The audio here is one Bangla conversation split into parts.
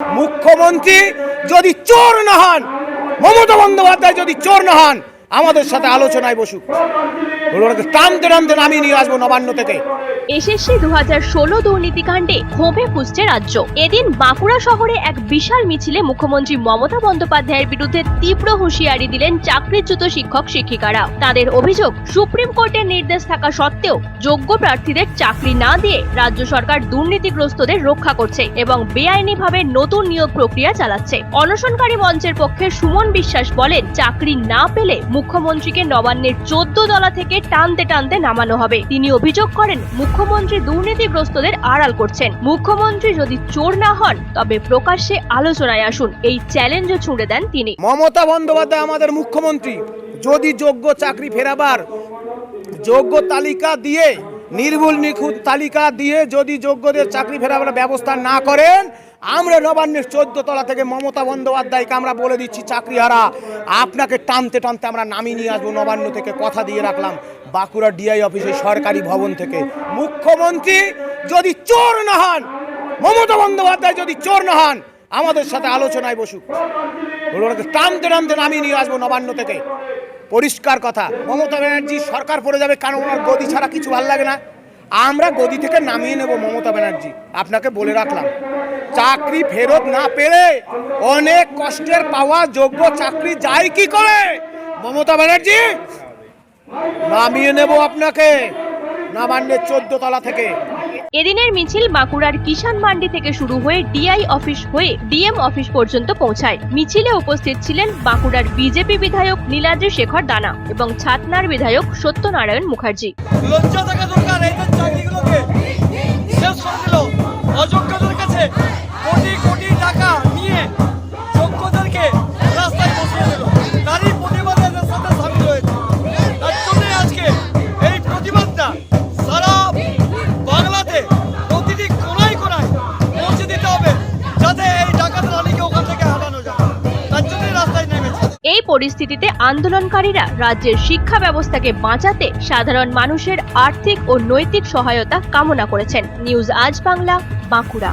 মুখ্যমন্ত্রী যদি চোর না হন মমতা বন্দ্যোপাধ্যায় যদি চোর না হন আমাদের সাথে আলোচনায় বসুক। টানতে টানতে নামিয়ে নিয়ে আসব নবান্ন থেকে। এসএসসি দু হাজার ষোলো দুর্নীতিকাণ্ডে ক্ষোভে রাজ্য। এদিন বাঁকুড়া শহরে এক বিশাল মিছিলে মুখ্যমন্ত্রী মমতা বন্দ্যোপাধ্যায়ের বিরুদ্ধে তীব্র হুঁশিয়ারি দিলেন চাকরিচ্যুত শিক্ষক, শিক্ষিকারা। তাদের অভিযোগ, সুপ্রিম কোর্টের নির্দেশ থাকা সত্ত্বেও যোগ্য প্রার্থীদের চাকরি না দিয়ে রাজ্য সরকার দুর্নীতিগ্রস্তদের রক্ষা করছে এবং বেআইনিভাবে নতুন নিয়োগ প্রক্রিয়া চালাচ্ছে। অনশনকারী মঞ্চের পক্ষে সুমন বিশ্বাস বলেন, চাকরি না পেলে মুখ্যমন্ত্রীকে নবান্নের চোদ্দ দলা থেকে টানতে টানতে নামানো হবে। তিনি অভিযোগ করেন, মুখ্যমন্ত্রী দুর্নীতিগ্রস্তদের আড়াল করছেন। মুখ্যমন্ত্রী যদি চোর না হন, তবে প্রকাশ্যে আলোচনায় আসুন। এই চ্যালেঞ্জও ছুঁড়ে দেন তিনি। মমতা বন্দ্যোপাধ্যায় আমাদের মুখ্যমন্ত্রী। যদি যোগ্য চাকরি ফেরাবার যোগ্য তালিকা দিয়ে নির্ভুল নিখুঁত তালিকা দিয়ে যদি যোগ্যদের চাকরি ফেরাবার ব্যবস্থা না করেন, আমরা নবান্নের চোদ্দ তলা থেকে মমতা বন্দ্যোপাধ্যায়কে আমরা বলে দিচ্ছি চাকরিহারা। আপনাকে টানতে টানতে আমরা নামিয়ে নিয়ে আসব নবান্ন থেকে, কথা দিয়ে রাখলাম বাঁকুড়া ডিআই অফিসে সরকারি ভবন থেকে। মুখ্যমন্ত্রী যদি চোর না হন, মমতা বন্দ্যোপাধ্যায় যদি চোর না হন, আমাদের সাথে আলোচনায় বসুক। টানতে টানতে নামিয়ে নিয়ে আসব নবান্ন থেকে। পরিষ্কার কথা। মমতা ব্যানার্জি সরকার পড়ে যাবে কারণ ওনার গদি ছাড়া কিছু ভালো লাগে না। আমরা গদি থেকে নামিয়ে নেব মমতা ব্যানার্জি। আপনাকে বলে রাখলাম, চাকরি ফেরত না পেলে অনেক কষ্টের পাওয়া যোগ্য চাকরি যায় কি করে? মমতা ব্যানার্জি, নামিয়ে নেব আপনাকে। নবান্নের চোদ্দ তলা থেকে। এদিনের মিছিল বাঁকুড়ার কিষান মান্ডি থেকে শুরু হয়ে ডিআই অফিস হয়ে ডিএম অফিস পর্যন্ত পৌঁছায়। মিছিলে উপস্থিত ছিলেন বাঁকুড়ার বিজেপি বিধায়ক নীলাদ্রি শেখর দানা এবং ছাতনার বিধায়ক সত্যনারায়ণ মুখার্জি। লজ্জা থাকা দরকার চাকরিগুলোকে। অযোগ্যদের কাছে পরিস্থিতিতে আন্দোলনকারীরা রাজ্যের শিক্ষা ব্যবস্থাকে বাঁচাতে সাধারণ মানুষের আর্থিক ও নৈতিক সহায়তা কামনা করেছেন। News Aaj Bangla, Bankura.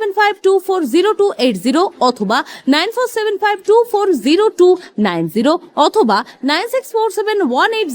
অথবা nine seven five two four zero two অথবা নাইন এইট